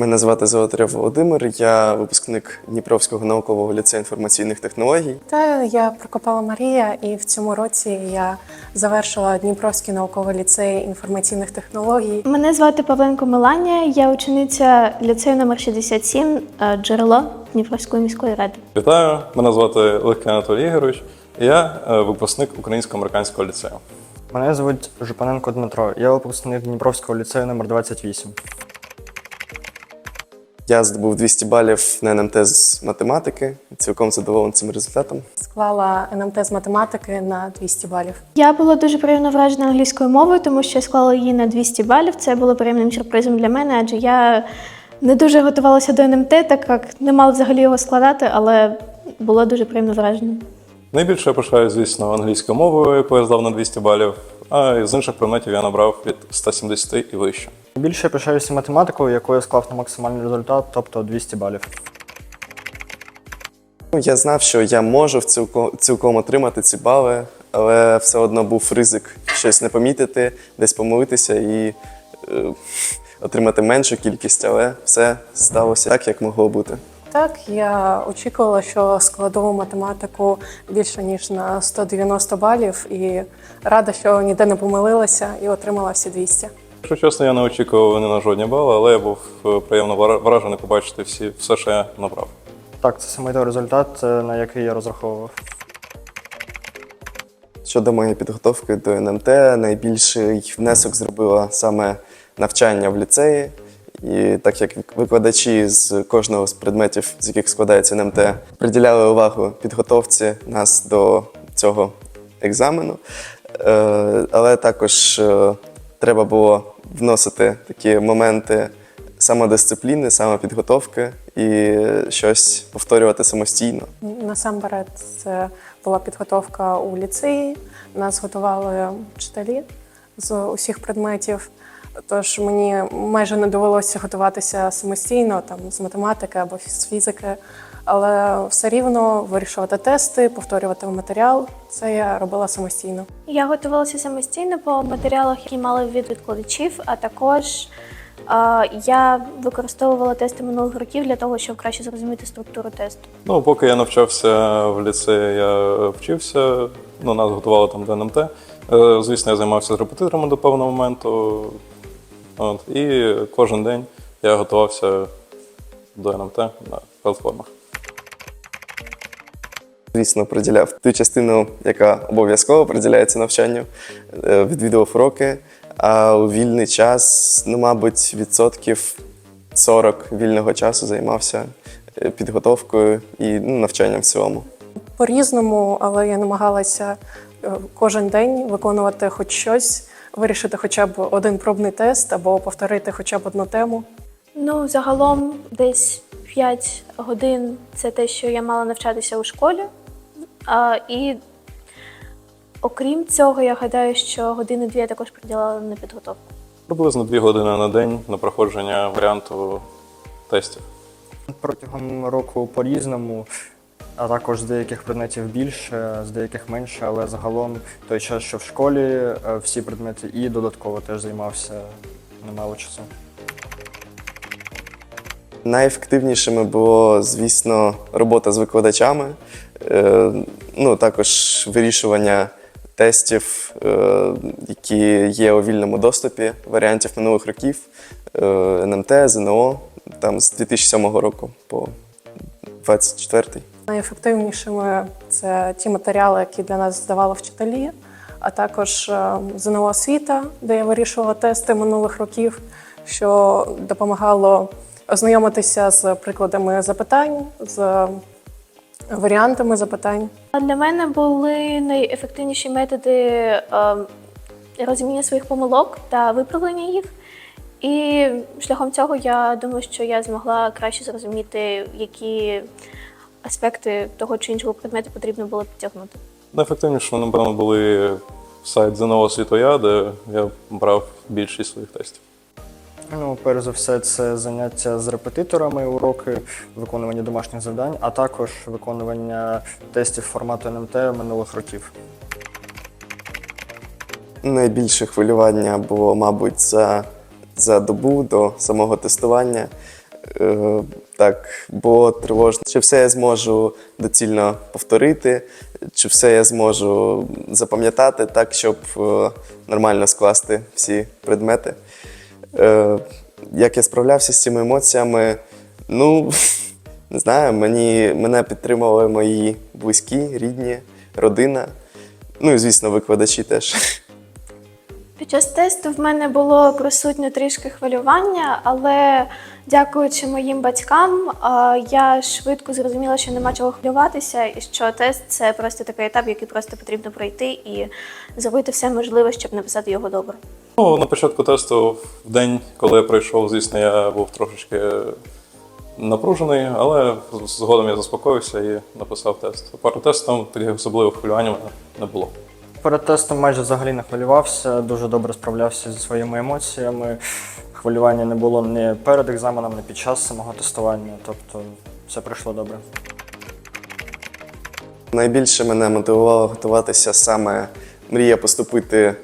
Мене звати Золотарев Володимир, я випускник Дніпровського наукового ліцею інформаційних технологій. Та я Прокопала Марія, і в цьому році я завершила Дніпровський науковий ліцей інформаційних технологій. Мене звати Павленко Меланія, я учениця ліцею номер 67 е, джерело Дніпровської міської ради. Вітаю, мене звати Легкий Анатолій Ігорович. Я е, випускник українсько-американського ліцею. Мене звуть Жупаненко Дмитро. Я випускник Дніпровського ліцею номер 28. Я здобув 200 балів на НМТ з математики. Цілком задоволений цим результатом. Склала НМТ з математики на 200 балів. Я була дуже приємно вражена англійською мовою, тому що я склала її на 200 балів. Це було приємним сюрпризом для мене, адже я не дуже готувалася до НМТ, так як не мала взагалі його складати, але було дуже приємно вражено. Найбільше я пишаю, звісно, англійською мовою, яку я здав на 200 балів, а з інших предметів я набрав від 170 і вище. Більше я пишаюся математикою, яку я склав на максимальний результат, тобто 200 балів. Я знав, що я можу цілком, цілком отримати ці бали, але все одно був ризик щось не помітити, десь помилитися і е, отримати меншу кількість, але все сталося так, як могло бути. Так, я очікувала, що складу математику більше ніж на 190 балів, і рада, що ніде не помилилася і отримала всі 200. Якщо чесно, я не очікував ні на жодні бали, але я був е, приємно вра- вражений побачити всі, все, що я набрав. Так, це саме той результат, е, на який я розраховував. Щодо моєї підготовки до НМТ, найбільший внесок зробила саме навчання в ліцеї. І так як викладачі з кожного з предметів, з яких складається НМТ, приділяли увагу підготовці нас до цього екзамену. Е, Але також треба було вносити такі моменти самодисципліни, самопідготовки і щось повторювати самостійно. Насамперед, це була підготовка у ліцеї. Нас готували вчителі з усіх предметів. Тож мені майже не довелося готуватися самостійно, там з математики або з фізики, але все рівно вирішувати тести, повторювати матеріал. Це я робила самостійно. Я готувалася самостійно по матеріалах, які мали від відкладачів, а також я використовувала тести минулих років для того, щоб краще зрозуміти структуру тесту. Ну, поки я навчався в ліцеї, я вчився, ну, нас готували там до НМТ. Е, Звісно, я займався з репетиторами до певного моменту. От, і кожен день я готувався до НМТ на платформах. Звісно, приділяв ту частину, яка обов'язково приділяється навчанню, е, відвідував уроки, а у вільний час, ну, мабуть, відсотків 40 вільного часу займався е, підготовкою і ну, навчанням в цілому. По-різному, але я намагалася е, кожен день виконувати хоч щось, вирішити хоча б один пробний тест або повторити хоча б одну тему. Ну, загалом десь 5 годин це те, що я мала навчатися у школі. А, і окрім цього, я гадаю, що години-дві я також приділяла на підготовку. Приблизно дві години на день на проходження варіанту тестів. Протягом року по-різному, а також з деяких предметів більше, з деяких менше, але загалом той час, що в школі, е, всі предмети і додатково теж займався немало часу. Найефективнішими було, звісно, робота з викладачами, е, ну, також вирішування тестів, е, які є у вільному доступі, варіантів минулих років, е, НМТ, ЗНО, там з 2007 року по 24 Найефективнішими це ті матеріали, які для нас здавали вчителі, а також ЗНО освіта, де я вирішувала тести минулих років, що допомагало ознайомитися з прикладами запитань, з варіантами запитань. Для мене були найефективніші методи е, розуміння своїх помилок та виправлення їх. І шляхом цього я думаю, що я змогла краще зрозуміти, які аспекти того чи іншого предмету потрібно було підтягнути. Найефективніше, напевно, були сайт ЗНО Світоя, де я брав більшість своїх тестів. Ну, перш за все, це заняття з репетиторами, уроки, виконування домашніх завдань, а також виконування тестів формату НМТ минулих років. Найбільше хвилювання було, мабуть, за, за добу до самого тестування. Е, так, було тривожно, чи все я зможу доцільно повторити, чи все я зможу запам'ятати так, щоб е, нормально скласти всі предмети. Е, як я справлявся з цими емоціями? Ну, не знаю, мені, мене підтримували мої близькі, рідні, родина. Ну і, звісно, викладачі теж. Час тесту в мене було присутнє трішки хвилювання, але дякуючи моїм батькам, я швидко зрозуміла, що нема чого хвилюватися, і що тест це просто такий етап, який просто потрібно пройти і зробити все можливе, щоб написати його добре. Ну, на початку тесту, в день, коли я прийшов, звісно, я був трошечки напружений, але згодом я заспокоївся і написав тест. Перед тестом таких особливих хвилювань не було. Перед тестом майже взагалі не хвилювався, дуже добре справлявся зі своїми емоціями. Хвилювання не було ні перед екзаменом, ні під час самого тестування. Тобто все пройшло добре. Найбільше мене мотивувало готуватися саме мрія поступити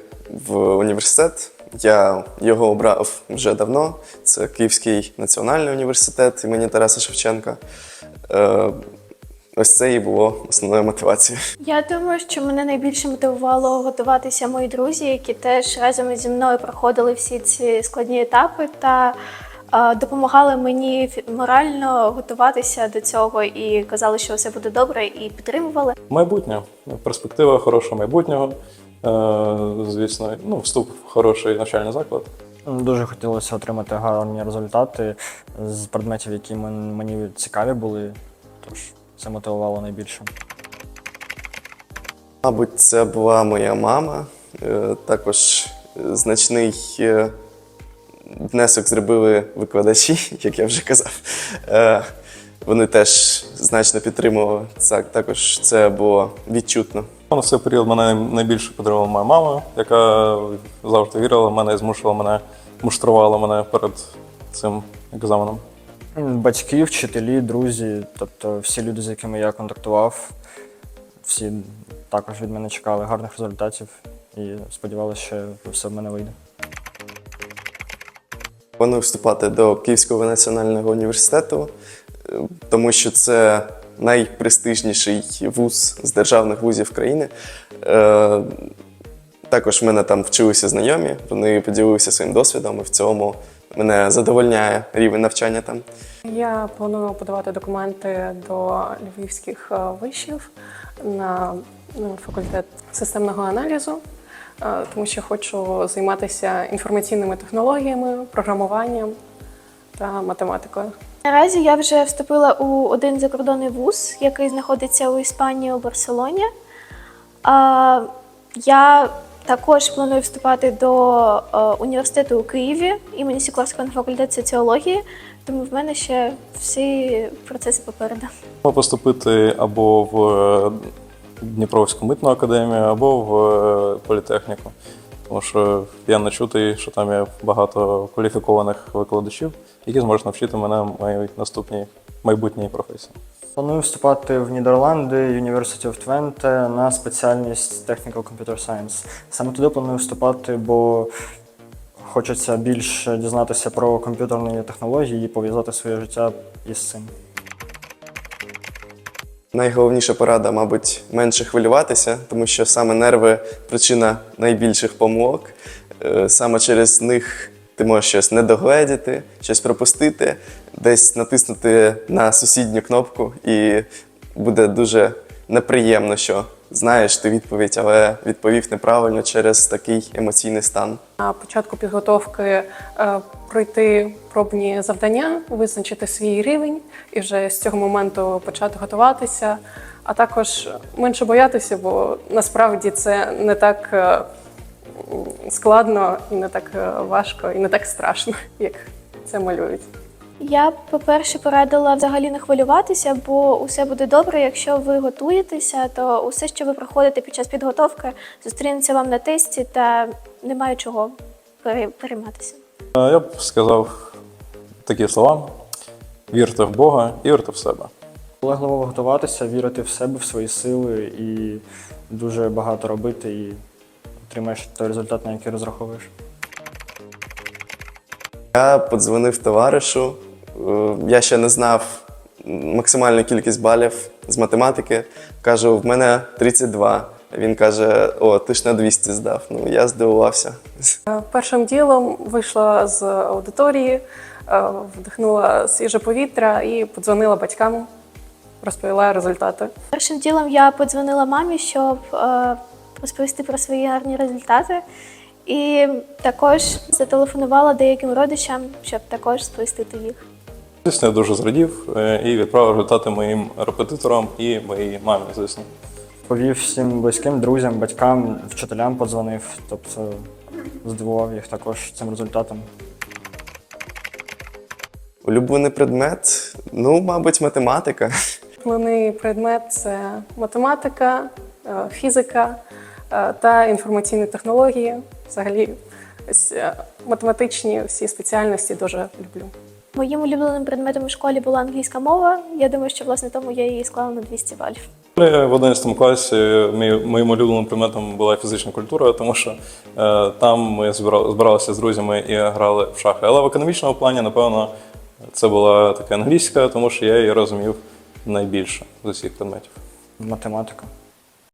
в університет. Я його обрав вже давно. Це Київський національний університет імені Тараса Шевченка. Ось це і було основною мотивацією. Я думаю, що мене найбільше мотивувало готуватися мої друзі, які теж разом зі мною проходили всі ці складні етапи та е, допомагали мені морально готуватися до цього і казали, що все буде добре, і підтримували. Майбутнє, перспектива хорошого майбутнього. Е, Звісно, ну, вступ в хороший навчальний заклад. Дуже хотілося отримати гарні результати з предметів, які мен- мені цікаві були. Тож це мотивувало найбільше. Мабуть, це була моя мама. Е, Також значний е, внесок зробили викладачі, як я вже казав. Е, Вони теж значно підтримували. Так, також це було відчутно. На цей період мене найбільше підтримувала моя мама, яка завжди вірила в мене і змушувала мене, муштрувала мене перед цим екзаменом. Батьки, вчителі, друзі, тобто всі люди, з якими я контактував, всі також від мене чекали гарних результатів і сподівалися, що все в мене вийде. Планую вступати до Київського національного університету, е, тому що це найпрестижніший вуз з державних вузів країни. Е, Також в мене там вчилися знайомі, вони поділилися своїм досвідом, і в цьому мене задовольняє рівень навчання там. Я планую подавати документи до львівських е, вишів на ну, факультет системного аналізу, е, тому що хочу займатися інформаційними технологіями, програмуванням та математикою. Наразі я вже вступила у один закордонний вуз, який знаходиться у Іспанії у Барселоні. Я також планую вступати до е, університету у Києві імені Сікорського на факультет соціології, тому в мене ще всі процеси попереду. Можна поступити або в е, Дніпровську митну академію, або в е, політехніку. Тому що я не що там є багато кваліфікованих викладачів, які зможуть навчити мене моїй наступній майбутній професії. Планую вступати в Нідерланди, University of Twente на спеціальність Technical Computer Science. Саме туди планую вступати, бо хочеться більше дізнатися про комп'ютерні технології і пов'язати своє життя із цим. Найголовніша порада, мабуть, менше хвилюватися, тому що саме нерви причина найбільших помилок. Е, Саме через них ти можеш щось не догледіти, щось пропустити, десь натиснути на сусідню кнопку, і буде дуже неприємно, що знаєш ти відповідь, але відповів неправильно через такий емоційний стан. На початку підготовки е, пройти пробні завдання, визначити свій рівень і вже з цього моменту почати готуватися, а також менше боятися, бо насправді це не так е, складно і не так е, важко, і не так страшно, як це малюють. Я, б, по-перше, порадила взагалі не хвилюватися, бо усе буде добре. Якщо ви готуєтеся, то усе, що ви проходите під час підготовки, зустрінеться вам на тесті та немає чого перейматися. Е, Я б сказав такі слова: вірте в Бога і вірте в себе. Полегливо готуватися, вірити в себе, в свої сили і дуже багато робити, і отримаєш той результат, на який розраховуєш. Я подзвонив товаришу, Я ще не знав максимальну кількість балів з математики. Кажу, в мене 32. Він каже: О, ти ж на 200 здав. Ну, я здивувався. Е, Першим ділом вийшла з аудиторії, е, вдихнула свіже повітря і подзвонила батькам, розповіла результати. Першим ділом я подзвонила мамі, щоб е, розповісти про свої гарні результати. І також зателефонувала деяким родичам, щоб також сповістити їх. Звісно, я дуже зрадів е, і відправив результати моїм репетиторам і моїй мамі, звісно. Повів всім близьким, друзям, батькам, вчителям подзвонив, тобто здивував їх також цим результатом. Улюблений предмет, ну, мабуть, математика. Головний предмет це математика, е, фізика е, та інформаційні технології. Взагалі, ось, математичні всі спеціальності дуже люблю. Моїм улюбленим предметом у школі була англійська мова. Я думаю, що власне тому я її склала на 200 балів. В 11 класі моїм улюбленим предметом була фізична культура, тому що е, там ми збиралися з друзями і грали в шахи. Але в економічному плані, напевно, це була така англійська, тому що я її розумів найбільше з усіх предметів. Математика.